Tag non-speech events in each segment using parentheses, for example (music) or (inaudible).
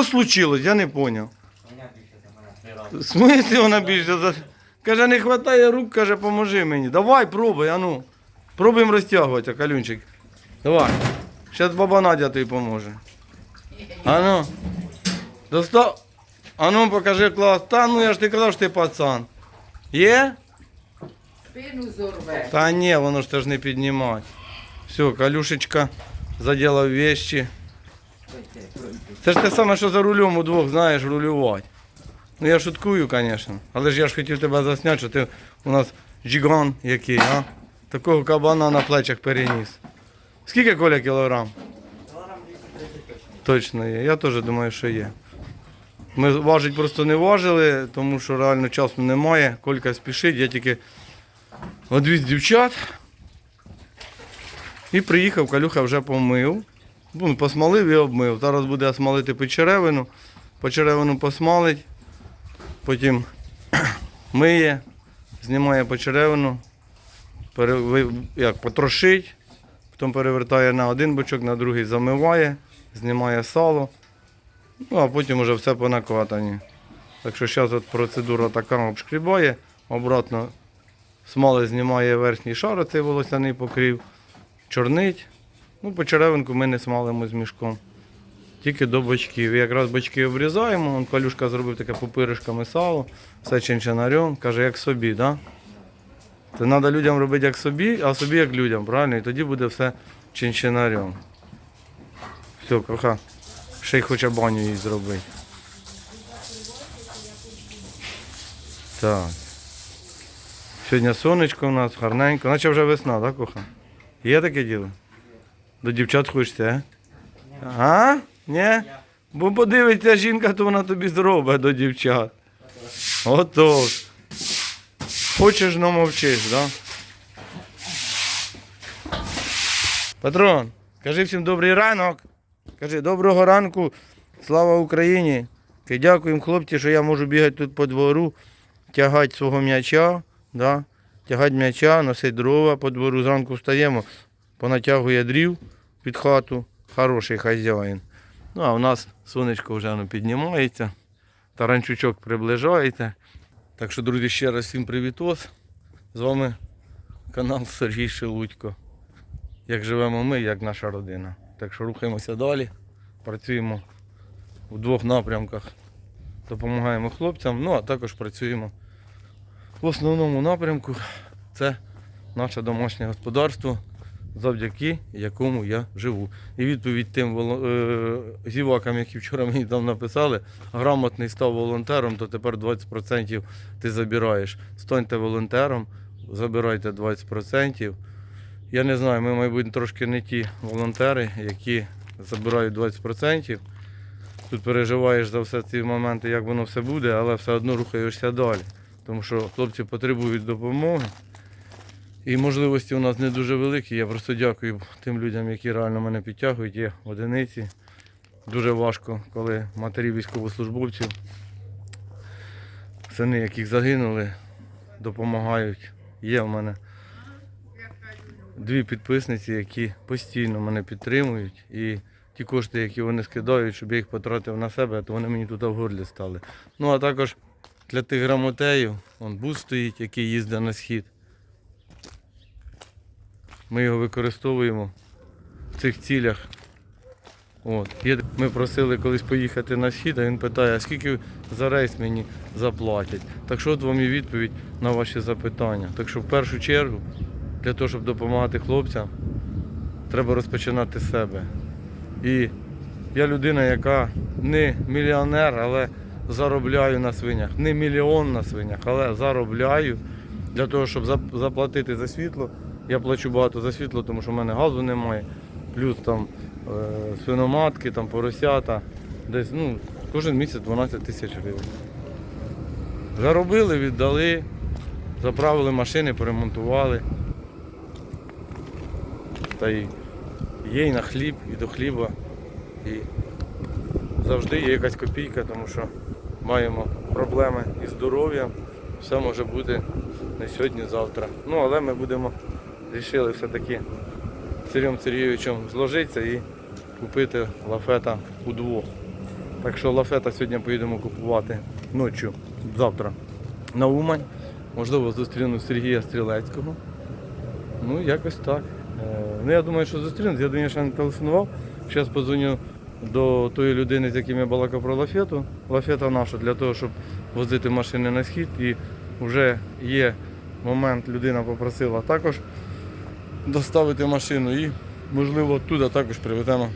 Що случилось? Я не поняв. Мене більше за мене три рази. В смислі вона більше за. Каже, не вистачає рук, каже, поможи мені. Давай, пробуй, а ну. Пробуємо розтягувати, калюнчик. Давай. Зараз баба Надя тобі поможе. А ну. Достав. А ну покажи клас. Та ну я ж ти казав, що ти пацан. Є? Спину зорве. Та ні, воно ж теж не піднімать. Все, Калюшечка заділа вещи. Це ж те саме, що за рулем удвох знаєш рулювати. Ну я шуткую, звісно. Але ж я ж хотів тебе засняти, що ти у нас джиган який, а? Такого кабана на плечах переніс. Скільки Коля кілограм? Кілограм 230 точно. Точно є. Я теж думаю, що є. Ми важить просто не важили, тому що реально часу немає. Колька спішить, я тільки одвіз дівчат. І приїхав, Калюха вже помив. Ну, посмалив і обмив. Зараз буде смалити печеревину. Печеревину посмалить, потім (clears throat) миє, знімає печеревину, як, потрошить, потім перевертає на один бочок, на другий замиває, знімає сало. Ну, а потім вже все по накатанні. Так що зараз от процедура така обшкрібає, обратно смали знімає верхній шар, цей волосяний покрив, чорнить. Ну, по черевинку ми не смалимо з мішком. Тільки до бочків. Якраз бочки обрізаємо, Вон Калюшка зробив таке пупиришками сало, все чинчинарем, каже, як собі, да? Це треба людям робити як собі, а собі як людям, правильно? І тоді буде все чинчинарем. Все, коха. Ще й хоче баню їй зробити. Так. Сьогодні сонечко у нас гарненько. Наче вже весна, так, коха? Є таке діло? До дівчат хочеться, а? А? Ні? Бо подивиться жінка, то вона тобі зробить до дівчат. Отож. Хочеш, но мовчиш, так? Да? Патрон, кажи всім добрий ранок. Кажи, доброго ранку, слава Україні. Дякуємо, хлопці, що я можу бігати тут по двору, тягати свого м'яча, да? тягати м'яча, носити дрова по двору. Зранку встаємо, понатягує дрів під хату. Хороший хазяїн. Ну, а у нас сонечко вже воно піднімається, таранчучок приближається. Так що, друзі, ще раз всім привітос. З вами канал Сергій Шелудько. Як живемо ми, як наша родина. Так що рухаємося далі, працюємо у двох напрямках. Допомагаємо хлопцям, ну а також працюємо в основному напрямку. Це наше домашнє господарство, завдяки якому я живу. І відповідь тим е, зівакам, які вчора мені там написали, грамотний став волонтером, то тепер 20% ти забираєш. Станьте волонтером, забирайте 20%. Я не знаю, ми, мабуть, трошки не ті волонтери, які забирають 20%. Тут переживаєш за все ці моменти, як воно все буде, але все одно рухаєшся далі. Тому що хлопці потребують допомоги. І можливості у нас не дуже великі. Я просто дякую тим людям, які реально мене підтягують. Є одиниці. Дуже важко, коли матері військовослужбовців, сини, яких загинули, допомагають. Є в мене дві підписниці, які постійно мене підтримують. І ті кошти, які вони скидають, щоб я їх потратив на себе, то вони мені тут в горлі стали. Ну а також для тих грамотеїв, он бус стоїть, який їздить на схід. Ми його використовуємо в цих цілях. От. Ми просили колись поїхати на схід, а він питає, а скільки за рейс мені заплатять. Так що от вам і відповідь на ваші запитання. Так що в першу чергу, для того, щоб допомагати хлопцям, треба розпочинати себе. І я людина, яка не мільйонер, але заробляю на свинях. Не мільйон на свинях, але заробляю для того, щоб заплатити за світло. Я плачу багато за світло, тому що в мене газу немає. Плюс там е, свиноматки, там поросята. Десь ну, кожен місяць 12 тисяч гривень. Заробили, віддали, заправили машини, поремонтували. Та й є і на хліб, і до хліба. І завжди є якась копійка, тому що маємо проблеми із здоров'ям. Все може бути не сьогодні, завтра. Ну, але ми будемо вирішили все-таки Сергієм Сергійовичем зложитися і купити лафета удвох. Так що лафета сьогодні поїдемо купувати ночі, завтра на Умань. Можливо, зустріну Сергія Стрілецького. Ну, якось так. Е, Ну, я думаю, що зустрінусь. Я до ще не телефонував. Зараз подзвоню до тої людини, з яким я балакав про лафету. Лафета наша для того, щоб возити машини на схід. І вже є момент, людина попросила також доставити машину і, можливо, туди також привеземо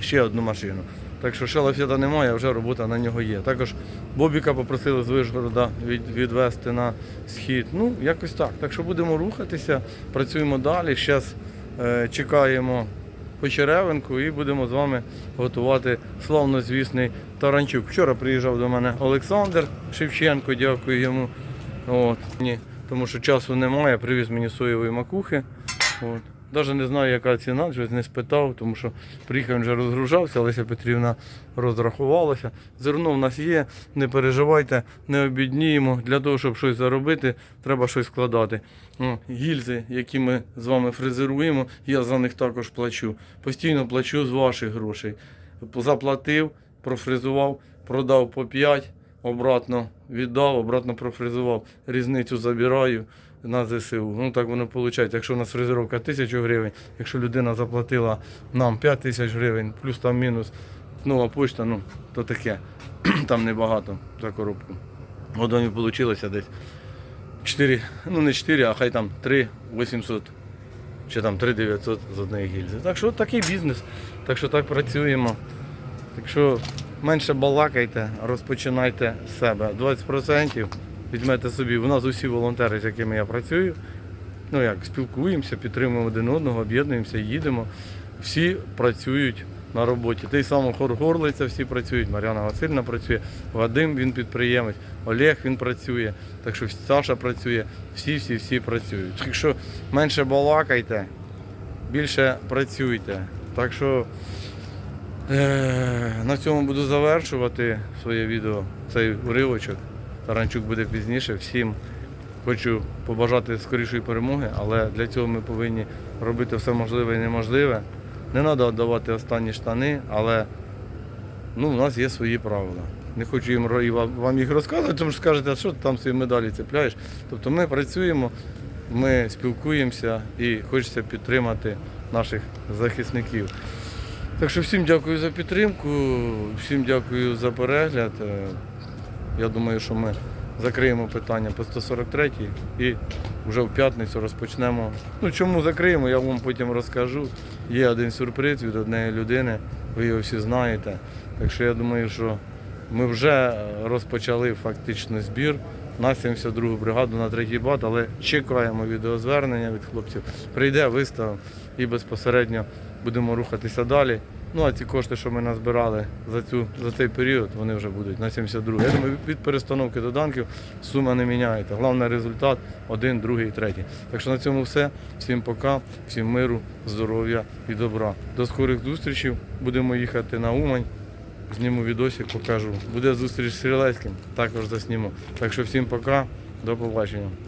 ще одну машину. Так що ще лафета немає, вже робота на нього є. Також Бобіка попросили з Вишгорода від, відвести на схід. Ну, якось так. Так що будемо рухатися, працюємо далі. Зараз е, чекаємо Почеревинку і будемо з вами готувати славнозвісний таранчук. Вчора приїжджав до мене Олександр Шевченко, дякую йому. От, ні, тому що часу немає, привіз мені соєвої макухи. От. Навіть не знаю, яка ціна, щось не спитав, тому що приїхав він вже розгружався, Леся Петрівна розрахувалася. Зерно в нас є, не переживайте, не обідніємо. Для того, щоб щось заробити, треба щось складати. О, гільзи, які ми з вами фрезеруємо, я за них також плачу. Постійно плачу з ваших грошей. Заплатив, профрезував, продав по 5, обратно віддав, обратно профрезував. Різницю забираю на ЗСУ. Ну так воно виходить. Якщо у нас фрезеровка 1000 гривень, якщо людина заплатила нам 5 тисяч гривень, плюс там мінус нова почта, ну то таке. (clears throat) Там небагато за коробку. Вони вийшло десь 4, ну не 4, а хай там 3 800 чи там 3 900 з однієї гільзи. Так що такий бізнес. Так що так працюємо. Так що менше балакайте, розпочинайте з себе. 20% візьмете собі. У нас усі волонтери, з якими я працюю. Ну як, спілкуємося, підтримуємо один одного, об'єднуємося, їдемо. Всі працюють на роботі. Той самий Хор Горлиця всі працюють, Мар'яна Васильівна працює, Вадим він підприємець, Олег він працює, так що Саша працює, всі, всі, всі працюють. Так що менше балакайте, більше працюйте. Так що е, на цьому буду завершувати своє відео, цей уривочок. Таранчук буде пізніше. Всім хочу побажати скорішої перемоги, але для цього ми повинні робити все можливе і неможливе. Не треба віддавати останні штани, але ну, у нас є свої правила. Не хочу їм вам їх розказувати, тому що скажете, а що ти там свої медалі цепляєш. Тобто ми працюємо, ми спілкуємося і хочеться підтримати наших захисників. Так що всім дякую за підтримку, всім дякую за перегляд. Я думаю, що ми закриємо питання по 143 і вже в п'ятницю розпочнемо. Ну чому закриємо, я вам потім розкажу. Є один сюрприз від однієї людини, ви його всі знаєте. Так що я думаю, що ми вже розпочали фактично збір на 72-гу бригаду на третій бат, але чекаємо відеозвернення від хлопців. Прийде, виставимо і безпосередньо будемо рухатися далі. Ну а ці кошти, що ми назбирали за цю за цей період, вони вже будуть на 72. Я думаю, від перестановки доданків сума не міняється. Головний результат один, другий, третій. Так що на цьому все. Всім пока, всім миру, здоров'я і добра. До скорих зустрічей. Будемо їхати на Умань. Зніму відосик, покажу. Буде зустріч з Стрілецьким, також засніму. Так що всім пока, до побачення.